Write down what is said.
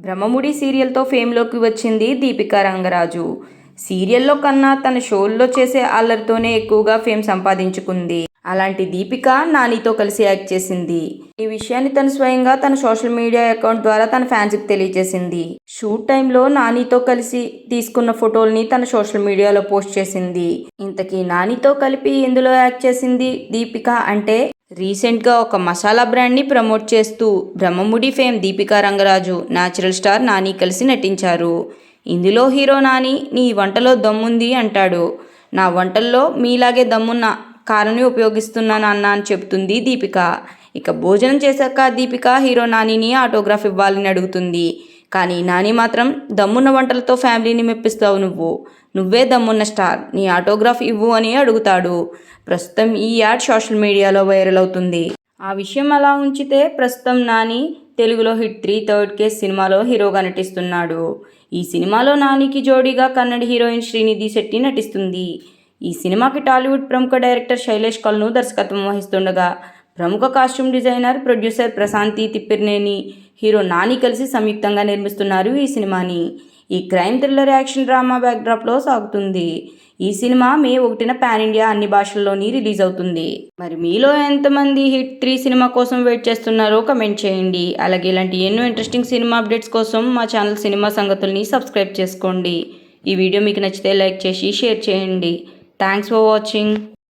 బ్రహ్మముడి సీరియల్తో ఫేమ్లోకి వచ్చింది దీపికా రంగరాజు. సీరియల్లో కన్నా తన షోల్లో చేసే అల్లరితోనే ఎక్కువగా ఫేమ్ సంపాదించుకుంది. అలాంటి దీపిక నానితో కలిసి యాక్ట్ చేసింది. ఈ విషయాన్ని తను స్వయంగా తన సోషల్ మీడియా అకౌంట్ ద్వారా తన ఫ్యాన్స్కి తెలియజేసింది. షూట్ టైంలో నానితో కలిసి తీసుకున్న ఫోటోల్ని తన సోషల్ మీడియాలో పోస్ట్ చేసింది. ఇంతకీ నానితో కలిపి ఎందులో యాక్ట్ చేసింది దీపిక అంటే రీసెంట్గా ఒక మసాలా బ్రాండ్ని ప్రమోట్ చేస్తూ Brahmamudi fame Deepika Rangaraju natural star Nani కలిసి నటించారు. ఇందులో హీరో నాని నీ వంటలో దమ్ముంది అంటాడు. నా వంటల్లో మీలాగే దమ్మున్న కారుని ఉపయోగిస్తున్నాను అన్న అని చెప్తుంది దీపిక. ఇక భోజనం చేశాక దీపిక హీరో నానిని ఆటోగ్రాఫ్ ఇవ్వాలని అడుగుతుంది. కానీ నాని మాత్రం దమ్మున్న వంటలతో ఫ్యామిలీని మెప్పిస్తావు నువ్వు. నువ్వే దమ్మున్న స్టార్. నీ ఆటోగ్రాఫ్ ఇవ్వు అని అడుగుతాడు. ప్రస్తుతం ఈ యాడ్ సోషల్ మీడియాలో వైరల్ అవుతుంది. ఆ విషయం అలా ఉంచితే ప్రస్తుతం నాని తెలుగులో హిట్ త్రీ థర్డ్ కేస్ సినిమాలో హీరోగా నటిస్తున్నాడు. ఈ సినిమాలో నానికి జోడీగా కన్నడ హీరోయిన్ శ్రీనిధి శెట్టి నటిస్తుంది. ఈ సినిమాకి టాలీవుడ్ ప్రముఖ డైరెక్టర్ శైలేష్ కల్ను దర్శకత్వం వహిస్తుండగా ప్రముఖ costume designer producer Prashanti Tipirneni hero Nani కలిసి సంయుక్తంగా నిర్మిస్తున్నారు ఈ సినిమాని. ఈ క్రైమ్ థ్రిల్లర్ యాక్షన్ డ్రామా బ్యాక్డ్రాప్లో సాగుతుంది. ఈ సినిమా మే ఒకటిన పాన్ ఇండియా అన్ని భాషల్లోని రిలీజ్ అవుతుంది. మరి మీలో ఎంతమంది హిట్ త్రీ సినిమా కోసం వెయిట్ చేస్తున్నారో కమెంట్ చేయండి. అలాగే ఇలాంటి ఎన్నో ఇంట్రెస్టింగ్ సినిమా అప్డేట్స్ కోసం మా ఛానల్ సినిమా సంగతుల్ని సబ్స్క్రైబ్ చేసుకోండి. ఈ వీడియో మీకు నచ్చితే లైక్ చేసి షేర్ చేయండి. Thanks for watching.